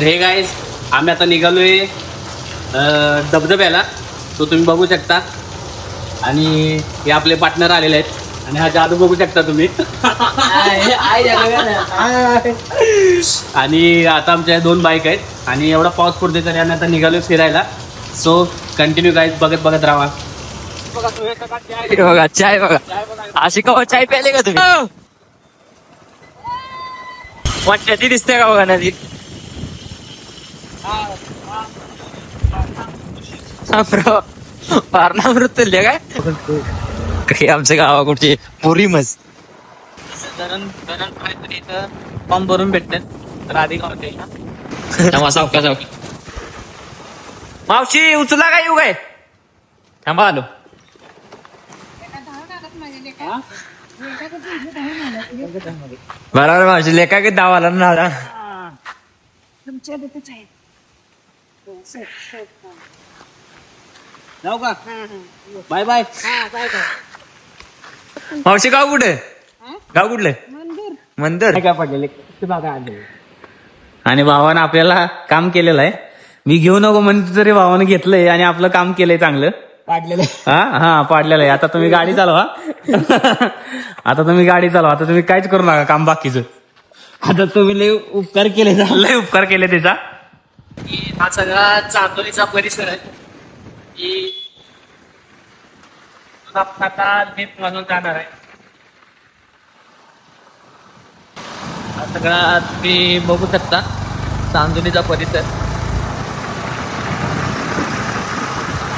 तर हे गाईज आम्ही आता निघालोय अं, धबधब्याला. तो तुम्ही बघू शकता. आणि हे आपले पार्टनर आलेले आहेत. आणि हा जादू बघू शकता तुम्ही. आणि आता आमच्या दोन बाईक आहेत. आणि एवढा पाऊस पडतोय तरी आम्ही आता निघालोय फिरायला. सो कंटिन्यू गाईज बघत बघत राहा. हे बघा चाय बघा. अशी का चाय प्याले का तुम्ही? वाटते ती दिसते का बघा नदी पारणामृत काय? काही आमच्या गावाकडची पुरी मस. धरण धरण काहीतरी इथं फॉर्म भरून भेटतात तर आधी गावते थांबा सावका सावका. मावशी उचला काय येऊ काय? थांबा आलो. बरोबर मावशी लेखा की दावाला ना जाऊ का? Bye bye. मावशी गाव कुठे? गाव कुठले? मंदिर. काय पडलेले आणि भावानं आपल्याला काम केलेलं आहे. मी घेऊ नको म्हणते तरी भावानं घेतलंय आणि आपलं काम केलंय चांगलं. पाडलेलं. हा हा पाडलेलं आहे. आता तुम्ही गाडी चालवा. आता तुम्ही गाडी चालवा. आता तुम्ही काहीच करू नका. काम बाकीचं. आता तुम्ही लय उपकार केले. लय उपकार केले त्याचा. हा सगळा चांदोलीचा परिसर आहे. की आता नीट म्हणून जाणार आहे. हा सगळा तुम्ही बघू शकता चांदोलीचा परिसर.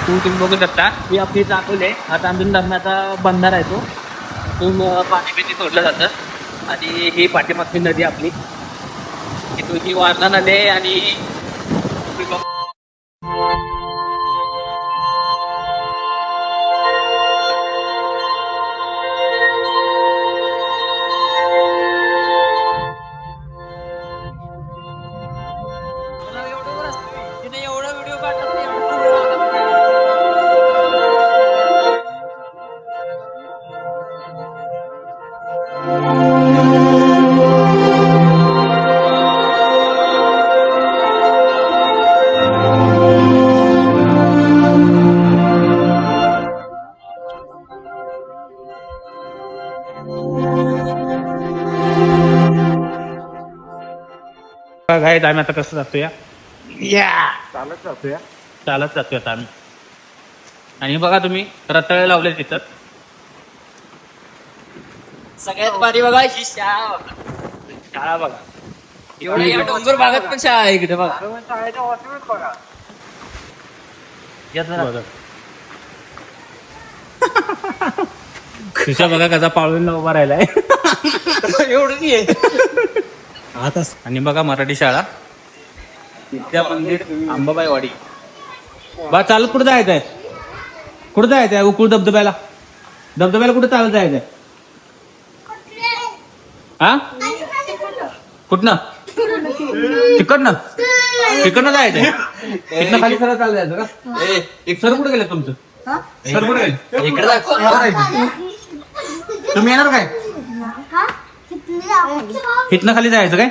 तू तुम्ही बघू शकता. ही आपली चांदोली आहे. हा चांदोली धरणाचा बंधारा आहे तो. तिथून पाणी बिणी सोडलं जातं. आणि ही पाठीमागची नदी आपली. इथून ही वारणा नदी आहे आणि बघा हे आम्ही आता कसं जातो या चालत जातोय. चालत जातोय आता आम्ही. आणि बघा तुम्ही रताळे लावले तिथं सगळ्यात भारी बघा ही शाळा बघा. शाळा बघा. एवढं या डोंगर भागात पण शाळा आहे इकडे बघा. येत बघा. तुझ्या बघा कसा पाळून उभा राहिलाय. आता आणि बघा मराठी शाळा. विद्या मंदिर अंबाबाई वाडी बा चालत कुठं जायचंय? कुठं जायचंय? उकुळ धबधब्याला? धबधब्याला कुठं चालत जायचंय? हा? कुठनं? तिकडनं? तिकडनं जायचंय तिकडनं खाली सरळ चालत जायचं का? ए, एक सर कुठे गेले तुमचं? सर कुठे गेले इकडे दाखव. तुम्ही येणार काय? इथनं खाली जायचं काय?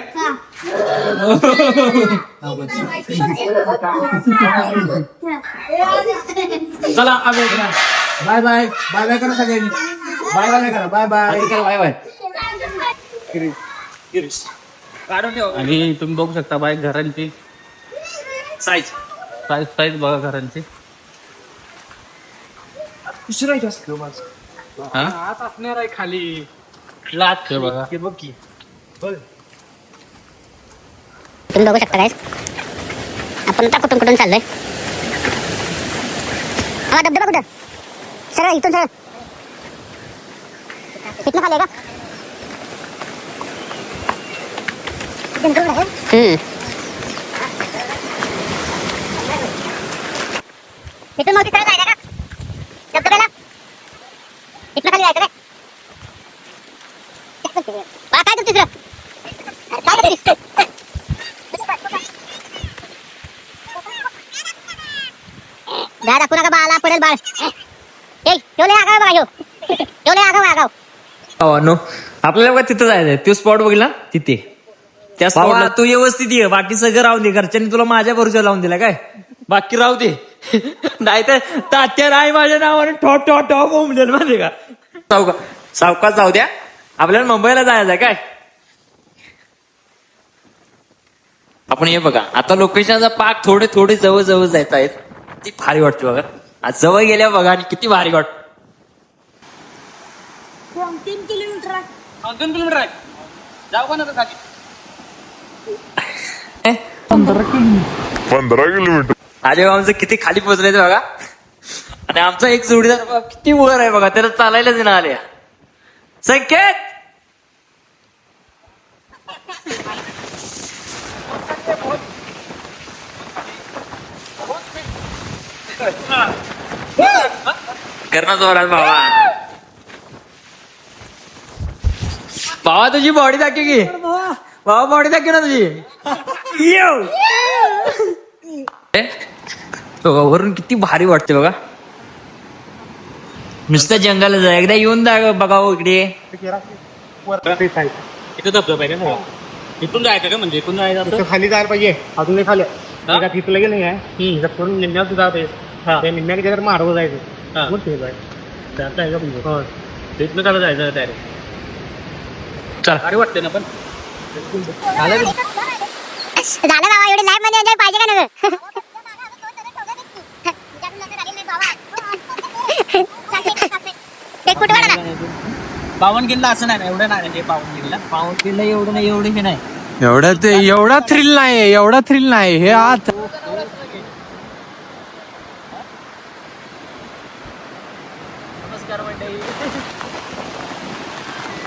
चला आम्ही बाय बाय. बाय बाय करा सगळ्यांनी. बाय बाय करा. Bye bye. Bye bye. काढून ठेव आणि तुम्ही बघू शकता बाय घरांची. साईज साईज साईज बघा घरांची. उशिरायचं असतं माझं. हा? असणार आहे खाली. लाट बघा. हे बघ की. बघ. तुम्ही बघू शकता काय आपण आता कुठून कुठून चाललोय? हा धबधबा कुठं? सरळ इथून सरळ. इथनं खाली आहे का? हम्म. मग तिथं जायला का धबधब्याला तिथलं खाली जायचं काय काय करतेस रे? काय करतेस जा दाखवू नका बाळाला पडेल बाळ ए ह्यो आगाव बघा ह्यो आगाव आगाव आपल्याला बघा तिथं जायचंय तो स्पॉट बघितला तिथे त्या भावा स्पॉटला तू व्यवस्थित ये. बाकी सगळं राहून दे. घरच्यांनी तुला माझ्या भरोसा लावून दिला काय? बाकी राहू दे. नाहीतर तात्या नाही माझ्या नावाने ठो ठो ठो बोंबलेल माहिती का? सावका सावकाश जाऊ द्या. आपल्याला मुंबईला जायचं आहे काय? आपण हे बघा. आता लोकेशनचा पाक थोडे थोडे जवळ जवळ जायचं आहेत किती भारी वाटते बघा. आज जवळ गेल्यावर बघा आणि किती भारी वाटत दोन किलोमीटर आहे. जाऊ का नका खाली? पंधरा किलोमीटर. पंधरा किलोमीटर अरे आमचं किती खाली पोचले बघा. आणि आमचा एक जोडीदार किती वर आहे बघा त्याला चालायलाच ना आले संकेत! करणं जोरात भावा भावा तुझी बॉडी दाखव की. भावा बॉडी दाखव ना तुझी? येऊ. ए, बघा वरून किती भारी वाटते बघा. नुसतं जंगल जा एकदा येऊन जा बघा हो इकडे. इथं धबधबा आहे का इथून जायचं का म्हणजे? इथून जायचं इथं खाली जायला पाहिजे. अजून नाही खाली एका तिथलं गेलं नाही आहे. इथं करून निम्म्यात सुद्धा ते निम्म्या तर माडवं जायचं. हा. मग आहे जाता आहे का म्हणजे? हो. जायचं डायरेक्ट चल. अरे वाटते ना पण? झालं बाबा एवढे लाईफमध्ये एन्जॉय पाहिजे का नग एक कुठे वाढा ना बावन किल्ला असं नाही ना एवढं नाही म्हणजे बावन किल्ला. केलं एवढं नाही एवढं हे नाही. एवढा ते एवढा थ्रिल नाही एवढा थ्रिल नाही हे आत.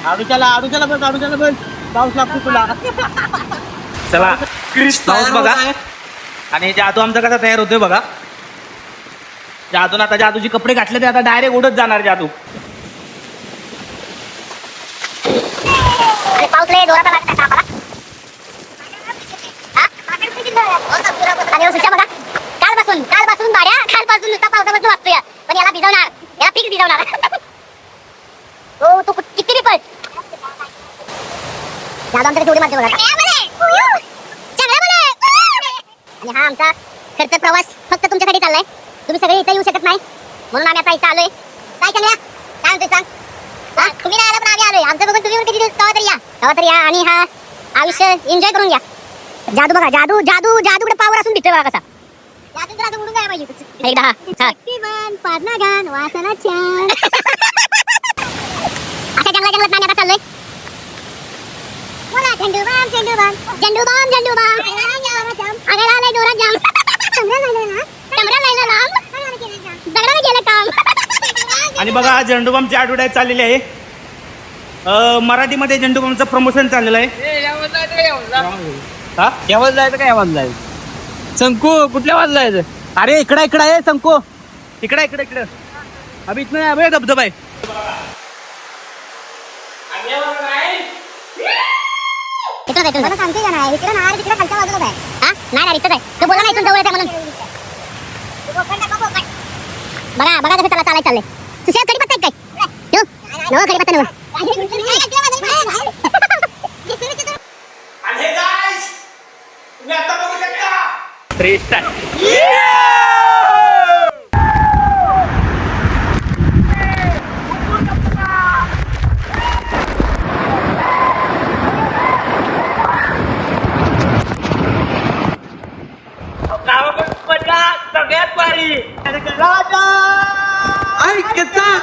आडूच्याला आडूच्याला बस आडूच्याला बस. पाऊस लागतो तुला. चला पाऊस बघा. आणि जादू आमचा कसा तयार होतोय बघा. जादून आता जादूचे कपडे घातले ते आता डायरेक्ट उडत जाणार जादू. अरे पाऊस जोरात आला का आम्हाला? हा? आणि हो सुशा बघा कालपासून कालपासून भाड्या कालपासून नुसता पावसापासून वाचतोय पण याला भिजवणार याला पीक भिजवणार हो तू कुठ- किती बी पळ जादू आमच्याकडे उडी मारते बघा. आणि हा आमचा खर्च प्रवास फक्त तुमच्यासाठी चाललाय. तुम्ही सगळे इथं येऊ शकत नाही. म्हणून आम्ही आता इथं आलोय. काय चांगल्या काय म्हणतोय सांग? तुम्ही नाही आला पण आम्ही आलोय. आमचं बघून तुम्ही कधी कवा तरी या. कवा तरी या आणि हा आयुष्य एन्जॉय करून घ्या. जादू बघा जादू जादू जादूकडे पावर असून दिसतोय बघा कसा. जादू तर उडून जायला पाहिजे एकदा हा. शक्तिमान पारणा गान वासना छान अशा जंगला जंगलात आम्ही आता चाललोय. झेंडू बाम झेंडू बाम झेंडू बाम झेंडू बाम आलाय जाम गेलं काम. आणि बघा हा झेंडूबामची ॲडव्हर्टाईज चाललेली आहे. अं, मराठीमध्ये झेंडूबामचं प्रमोशन चाललेलं आहे. यावर जायचं का यावर जायचं शंकू कुठल्या वाजला जायचं अरे इकडे इकडे आहे संको इकडे इकडे इकडे. अभि आहे अभि धबधबा आहे. इकडं आहे, आहे. सांगते का नाही इकडं नाही तिकडे खालच्या बाजूला आहे. हा? नाही नाही इथंच आहे. तू बोला नाही इथून जवळ आहे म्हणून. बघा बघा कसं चला चालाय चाललंय. सुशांत कडी पत्ता काय? नव कडी पत्ता नव थ्री स्टार सगळ्यात भारी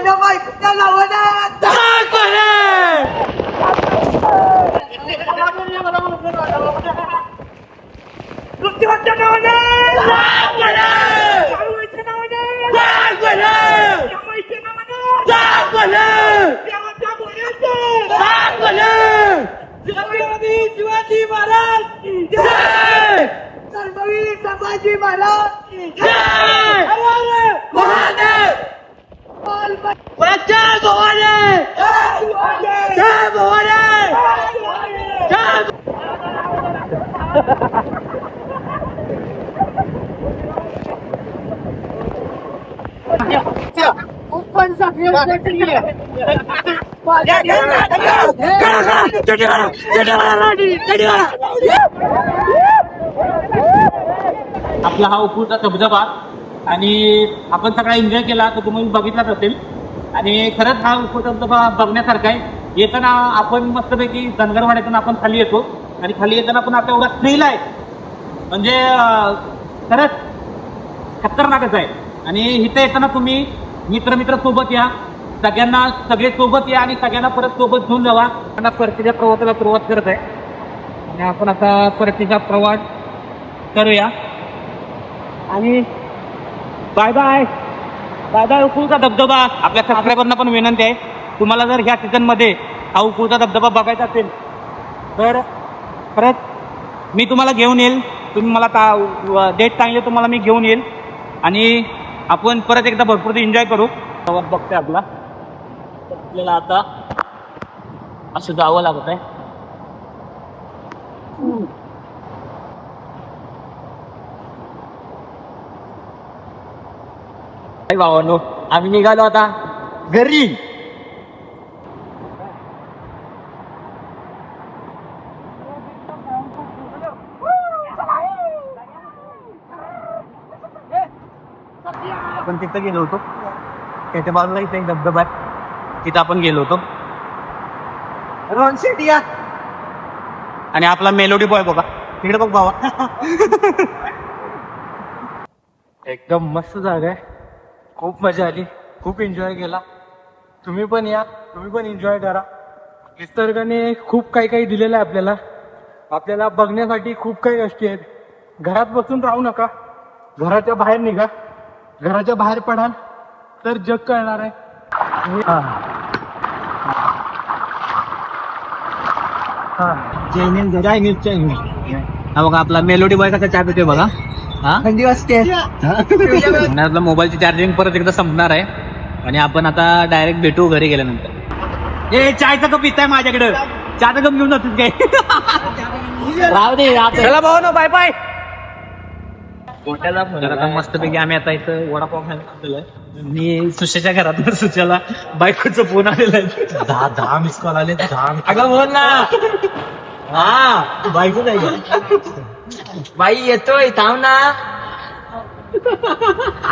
ना बायकोच्या नावानं दहा पृथ्वीवरच्या महाराज महादेव Hey! आपला हा उपूरचा धबधबा आणि आपण सगळा एन्जॉय केला तर तुम्ही बघितलाच असेल आणि खरंच हा उपूर धबधबा बघण्यासारखा आहे. येताना आपण मस्तपैकी धनगरवाड्यातून आपण खाली येतो. आणि खाली येताना पण आता एवढा थ्रिल आहे म्हणजे खरंच खतरनाकच आहे. आणि इथं येताना तुम्ही मित्र मित्र सोबत या. सगळ्यांना सगळे सोबत या आणि सगळ्यांना परत सोबत घेऊन जावा. त्यांना परतीच्या प्रवासाला सुरुवात करत आहे. आणि आपण आता परतीचा प्रवास करूया. आणि बाय बाय. बाय बाय उकूचा धबधबा. आपल्या सबस्क्रायबरना पण विनंती आहे. तुम्हाला जर ह्या सीझनमध्ये हा उकूचा धबधबा बघायचा असेल तर खरंच मी तुम्हाला घेऊन येईल. तुम्ही मला ता डेट सांगले तुम्हाला मी घेऊन येईल. आणि आपण परत एकदा भरपूर एन्जॉय करू. बघतोय आपला. आपल्याला आता असं जावं लागत आहे भावानो आम्ही निघालो आता घरी. आपण तिथं गेलो होतो. त्याच्या बाजूला इथे धबधबा आहे. तिथं आपण गेलो होतो. आणि आपला मेलोडी बॉय बघा. तिकडे बघ बाबा एकदम मस्त जागा आहे. खूप मजा आली. खूप एन्जॉय केला. तुम्ही पण या. तुम्ही पण एन्जॉय करा. निसर्गाने खूप काही काही दिलेलं आहे आपल्याला. आपल्याला बघण्यासाठी खूप काही गोष्टी आहेत. घरात बसून राहू नका. घराच्या बाहेर निघा. घराच्या बाहेर पडाल तर जग कळणार आहे. हा. हा. हा बघा आपला मेलोडी बॉय कसा चहा पितोय बघा. आपला मोबाईलची चार्जिंग परत एकदा संपणार आहे. आणि आपण आता डायरेक्ट भेटू घरी गेल्यानंतर. ए चायचा कप पिताय माझ्याकडे. चहाचा कप घेऊन जातोस काय? राहू दे चला भाऊ ना बाय बाय तर आता मस्तपैकी आम्ही आता इथं वडापाव खायला आहे. मी सुशाच्या घरात सुशाला बायकोचा फोन आलेला आहे. दहा दहा मिस कॉल आले दहा अगं बोल ना. हा बायको नाही बाई येतोय थांब ना.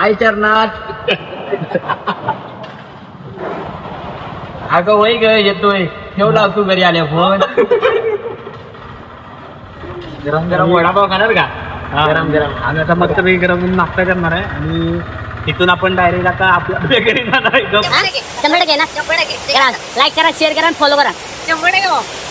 आय चरणात. अगं वय ग येतोय. ठेवला तू घरी आल्या फोन. गरम गरम वडापाव खाणार का? गरम गरम. आम्ही आता मस्त पैकी गरम नाश्ता करणार आहे. आणि तिथून आपण डायरेक्ट आता आपल्या घरी जाणार आहे. शंभर टक्के ना. शंभर टक्के लाईक करा शेअर करा फॉलो करा. शंभर टक्के